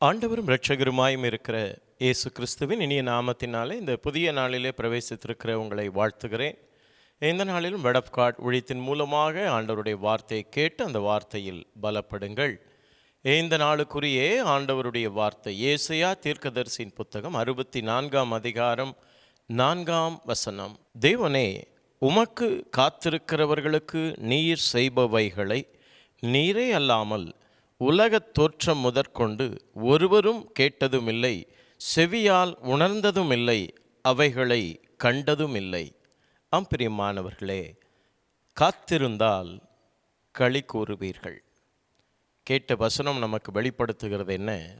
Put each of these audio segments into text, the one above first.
ஆண்டவரும் இரட்சகருமாயும் இருக்கிற இயேசு கிறிஸ்துவின் இனிய நாமத்தினாலே இந்த புதிய நாளிலே பிரவேசித்திருக்கிற உங்களை வாழ்த்துகிறேன். இந்த நாளிலும் வெடப்காட் ஒழித்தின் மூலமாக ஆண்டவருடைய வார்த்தையை கேட்டு அந்த வார்த்தையில் பலப்படுங்கள். இந்த நாளுக்குரிய ஆண்டவருடைய வார்த்தை ஏசையா தீர்க்கதரிசியின் புத்தகம் அறுபத்தி நான்காம் அதிகாரம் நான்காம் வசனம். தேவனே உமக்கு காத்திருக்கிறவர்களுக்கு நீர் செய்பவைகளை நீரே அல்லாமல் உலகத் தோற்றம் முதற்கொண்டு ஒருவரும் கேட்டதுமில்லை செவியால் உணர்ந்ததுமில்லை அவைகளை கண்டதுமில்லை. அம்பிரியமானவர்களே காத்திருந்தால் களி கூறுவீர்கள். கேட்ட வசனம் நமக்கு வெளிப்படுத்துகிறது என்ன?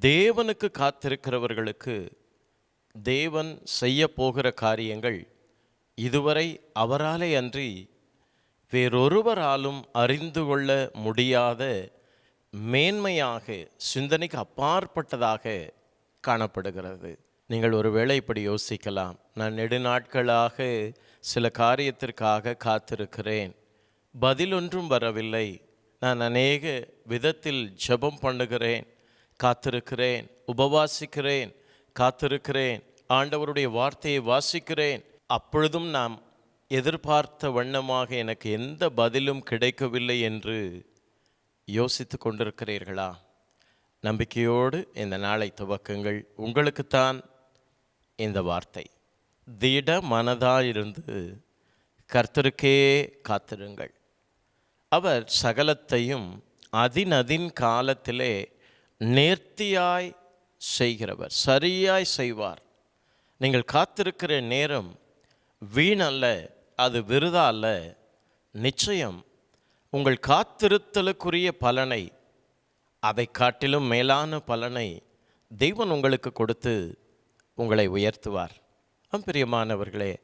தேவனுக்கு காத்திருக்கிறவர்களுக்கு தேவன் செய்ய போகிற காரியங்கள் இதுவரை அவராலே அன்றி வேறொருவராலும் அறிந்து கொள்ள முடியாத மேன்மையாக சிந்தனைக்கு அப்பாற்பட்டதாக காணப்படுகிறது. நீங்கள் ஒருவேளை இப்படி யோசிக்கலாம். நான் நெடுநாட்களாக சில காரியத்திற்காக காத்திருக்கிறேன். பதில் ஒன்றும் வரவில்லை. நான் அநேக விதத்தில் ஜெபம் பண்ணுகிறேன். காத்திருக்கிறேன். உபவாசிக்கிறேன். காத்திருக்கிறேன். ஆண்டவருடைய வார்த்தையை வாசிக்கிறேன். அப்பொழுதும் நாம் எதிர்பார்த்த வண்ணமாக எனக்கு எந்த பதிலும் கிடைக்கவில்லை என்று யோசித்து கொண்டிருக்கிறீர்களா? நம்பிக்கையோடு இந்த நாளை துவக்குங்கள். உங்களுக்குத்தான் இந்த வார்த்தை. திட மனதாயிருந்து கர்த்தருக்கே காத்திருங்கள். அவர் சகலத்தையும் அதினதின் காலத்திலே நேர்த்தியாய் செய்கிறவர் சரியாய் செய்வார். நீங்கள் காத்திருக்கிற நேரம் வீணல்ல. அது விருதா அல்ல? நிச்சயம். உங்கள் காத்திருத்தலுக்குரிய பலனை அதை காட்டிலும் மேலான பலனை தெய்வன் உங்களுக்கு கொடுத்து உங்களை உயர்த்துவார். ஆம் பிரியமானவர்களே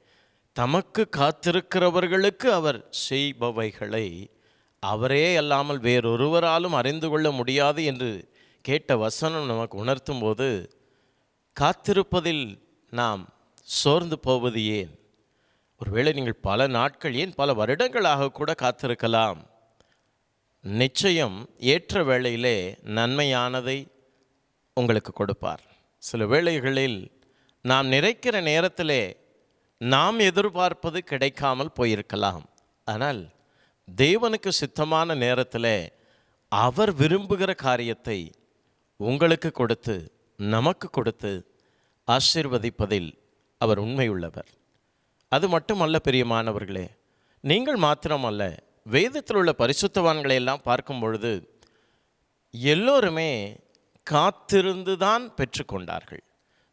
தமக்கு காத்திருக்கிறவர்களுக்கு அவர் செய்பவைகளை அவரே அல்லாமல் வேறொருவராலும் அறிந்து கொள்ள முடியாது என்று கேட்ட வசனம் நமக்கு உணர்த்தும் போது காத்திருப்பதில் நாம் சோர்ந்து போவது ஏன்? ஒருவேளை நீங்கள் பல நாட்கள் ஏன் பல வருடங்களாக கூட காத்திருக்கலாம்? நிச்சயம் ஏற்ற வேளையிலே நன்மையானதை உங்களுக்கு கொடுப்பார். சில வேளைகளில் நாம் நிறைக்கிற நேரத்திலே நாம் எதிர்பார்ப்பது கிடைக்காமல் போயிருக்கலாம். ஆனால் தேவனுக்கு சித்தமான நேரத்தில் அவர் விரும்புகிற காரியத்தை உங்களுக்கு கொடுத்து நமக்கு கொடுத்து ஆசீர்வதிப்பதில் அவர் உண்மையுள்ளவர். அது மட்டுமல்ல பிரியமானவர்களே நீங்கள் மாத்திரமல்ல வேதத்தில் உள்ள பரிசுத்தவான்களை எல்லாம் பார்க்கும் பொழுது எல்லோருமே காத்திருந்து தான் பெற்றுக்கொண்டார்கள்.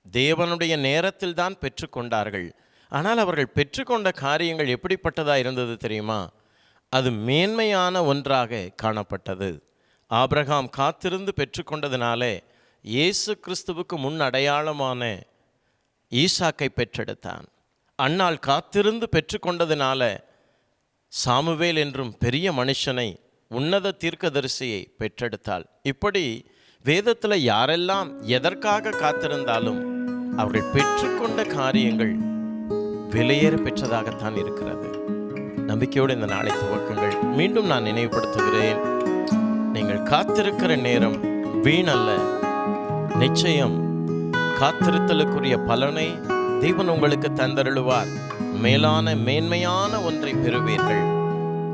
தேவனுடைய நேரத்தில் தான் பெற்றுக்கொண்டார்கள். ஆனால் அவர்கள் பெற்றுக்கொண்ட காரியங்கள் எப்படிப்பட்டதாக இருந்தது தெரியுமா? அது மேன்மையான ஒன்றாக காணப்பட்டது. ஆபிரகாம் காத்திருந்து பெற்றுக்கொண்டதினாலே இயேசு கிறிஸ்துவுக்கு முன் அடையாளமான ஈசாக்கை பெற்றெடுத்தான். அன்னால் காத்திருந்து பெற்றுக்கொண்டதினால சாமுவேல் என்றும் பெரிய மனுஷனை உன்னத தீர்க்கதரிசியை பெற்றெடுத்தாள். இப்படி வேதத்தில் யாரெல்லாம் எதற்காக காத்திருந்தாலும் அவர்கள் பெற்றுக்கொண்ட காரியங்கள் விலையேற பெற்றதாகத்தான் இருக்கிறது. நம்பிக்கையோடு இந்த நாளை துவக்குங்கள். மீண்டும் நான் நினைவுபடுத்துகிறேன். நீங்கள் காத்திருக்கிற நேரம் வீணல்ல. நிச்சயம் காத்திருத்தலுக்குரிய பலனை தெய்வன் உங்களுக்கு தந்தருளுவார். மேலான மேன்மையான ஒன்றை பெறுவீர்கள்.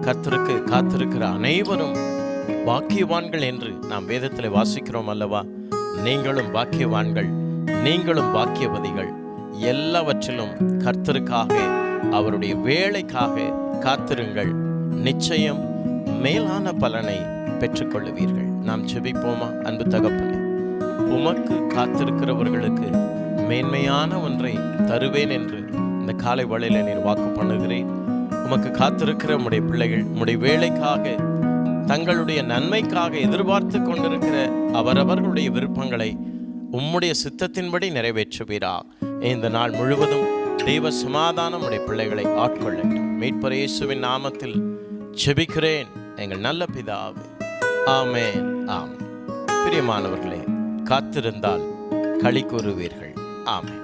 கர்த்தருக்கு காத்திருக்கிற அனைவரும் பாக்கியவான்கள் என்று நாம் வேதத்தில் வாசிக்கிறோம் அல்லவா? நீங்களும் பாக்கியவான்கள் நீங்களும் பாக்கியவதிகள். எல்லாவற்றிலும் கர்த்தருக்காக அவருடைய வேலைக்காக காத்திருங்கள். நிச்சயம் மேலான பலனை பெற்றுக்கொள்ளுவீர்கள். நாம் செபிப்போமா அன்பு தகப்பனே உமக்கு காத்திருக்கிறவர்களுக்கு மேன்மையான ஒன்றை தருவேன் என்று இந்த காலை வழியில் நீர் வாக்கு பண்ணுகிறேன். உமக்கு காத்திருக்கிற உடைய பிள்ளைகள் உடைய வேலைக்காக தங்களுடைய நன்மைக்காக எதிர்பார்த்து கொண்டிருக்கிற அவரவர்களுடைய விருப்பங்களை உம்முடைய சித்தத்தின்படி நிறைவேற்றுவீரா. இந்த நாள் முழுவதும் தெய்வ சமாதானம் உடைய பிள்ளைகளை ஆட்கொள்ளட்டும். மீட்பர் இயேசுவின் நாமத்தில் செபிக்கிறேன் எங்கள் நல்ல பிதாவே. ஆமே ஆம் பிரியமானவர்களே காத்திருந்தால் களி கூறுவீர்கள். ஆமென்